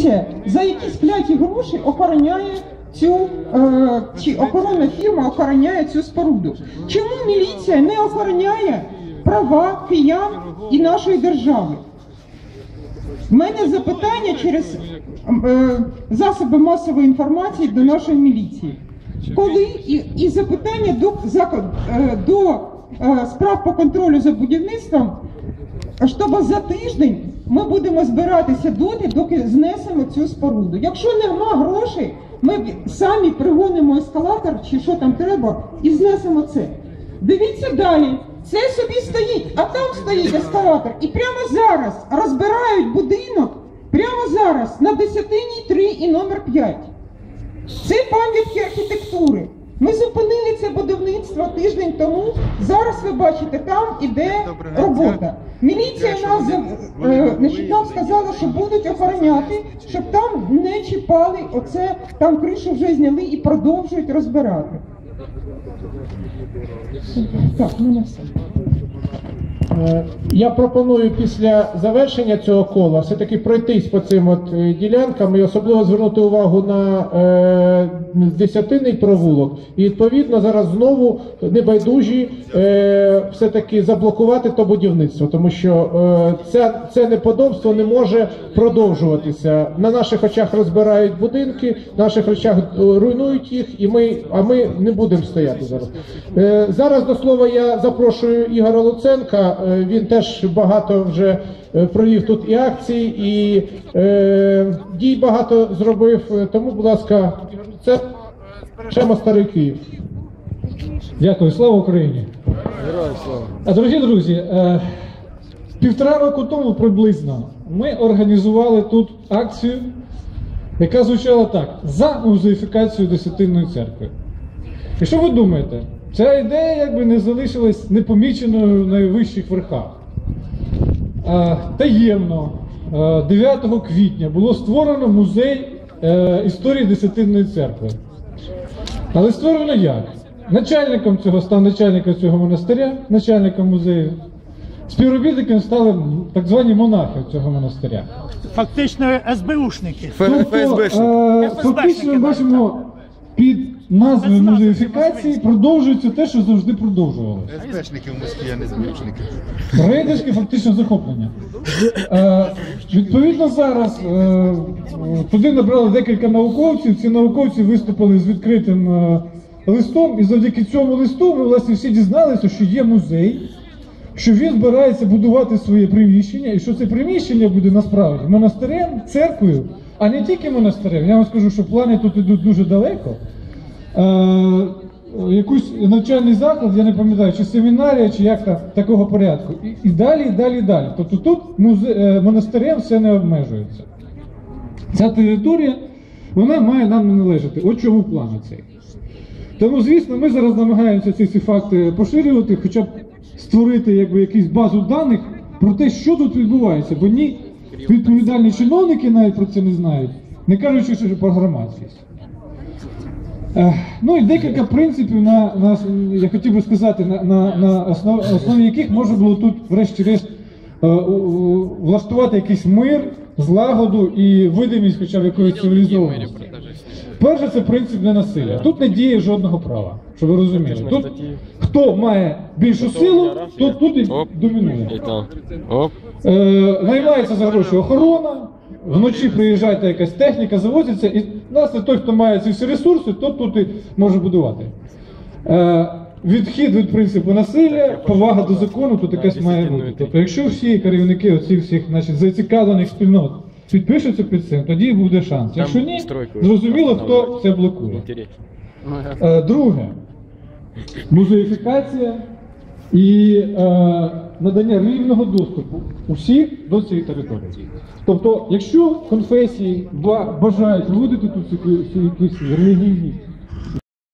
міліція за якісь кляті гроші охороняє цю е, чи охоронна фірма охороняє цю споруду. Чому міліція не охороняє права киян і нашої держави? У мене запитання через е, засоби масової інформації до нашої міліції. Коли і, і запитання до, зако- е, до е, справ по контролю за будівництвом, щоб за тиждень ми будемо збиратися доти, доки знесемо цю споруду. Якщо нема грошей, ми самі пригонимо ескалатор чи що там треба і знесемо це. Дивіться далі. Це собі стоїть, а там стоїть ескалатор. І прямо зараз розбирають будинок, прямо зараз на десятині 3 і номер 5. Це пам'ятки архітектури. Ми зупинили тиждень тому. Зараз ви бачите, там іде робота. Міліція нас е, значить, нам сказала, що будуть охороняти, щоб там не чіпали оце, там кришу вже зняли і продовжують розбирати. Так, ну на все. Е, Я пропоную після завершення цього кола все-таки пройтись по цим от е, ділянкам і особливо звернути увагу на е, десятинний провулок. І відповідно зараз знову небайдужі е, все-таки заблокувати то будівництво, тому що е, це, це неподобство не може продовжуватися. На наших очах розбирають будинки, на наших очах е, руйнують їх, і ми, а ми не будемо стояти зараз. Е, зараз до слова я запрошую Ігора Луценка. Е, Він теж багато вже е, провів тут і акцій, і е, дій багато зробив. Е, Тому, будь ласка, це збережемо старий Київ. Дякую, слава Україні! А дорогі друзі, е, півтора року тому приблизно ми організували тут акцію, яка звучала так: за музеїфікацію Десятинної церкви. І що ви думаєте? Ця ідея якби не залишилась непоміченою в найвищих верхах. Е, Таємно, е, 9 квітня було створено музей е, історії Десятинної церкви. Але створено як? Начальником цього став начальником цього монастиря, начальником музею. Співробітником стали так звані монахи цього монастиря. Фактично СБУшники. Тобто, е, фактично ми бачимо під назвою музеїфікації продовжується те, що завжди продовжувалося. СБшники в Москві, а не збручники. Рейдерське фактично захоплення. Е, відповідно, зараз е, туди набрали декілька науковців. Ці науковці виступили з відкритим е, листом, і завдяки цьому листу ми власне всі дізналися, що є музей, що він збирається будувати своє приміщення, і що це приміщення буде насправді монастирем, церквою, а не тільки монастирем. Я вам скажу, що плани тут йдуть дуже далеко. Е, якийсь навчальний заклад, я не пам'ятаю, чи семінарія, чи як там такого порядку. І, і далі, і далі, і далі. Тобто тут музе, е, монастирем все не обмежується. Ця територія, вона має нам не належати. От чому план цей. Тому, звісно, ми зараз намагаємося ці всі факти поширювати, хоча б створити якби, якусь базу даних про те, що тут відбувається. Бо ні відповідальні чиновники навіть про це не знають, не кажучи що про громадськість. Е, Ну і декілька принципів, на, на, я хотів би сказати, на, на, на основ, основі яких можна було тут, врешті-решт, е, влаштувати якийсь мир, злагоду і видимість хоча б якоїсь цивілізованості. Перше, це принцип ненасилля. Тут не діє жодного права, щоб ви розуміли. Тут хто має більшу силу, то тут і домінує. Е, наймається за гроші охорона, вночі приїжджає та якась техніка, завозиться, і власне той, хто має ці всі ресурси, то тут і може будувати. Е, відхід від принципу насилля, повага до закону, тут якась має бути. Тобто, якщо всі керівники оцих всіх значить, зацікавлених спільнот підпишуться під цим, тоді буде шанс. Якщо ні, зрозуміло, хто це блокує. Е, Друге, музеїфікація і е, надання рівного доступу усіх до цієї території. Тобто, якщо конфесії бажають вводити тут якісь релігійні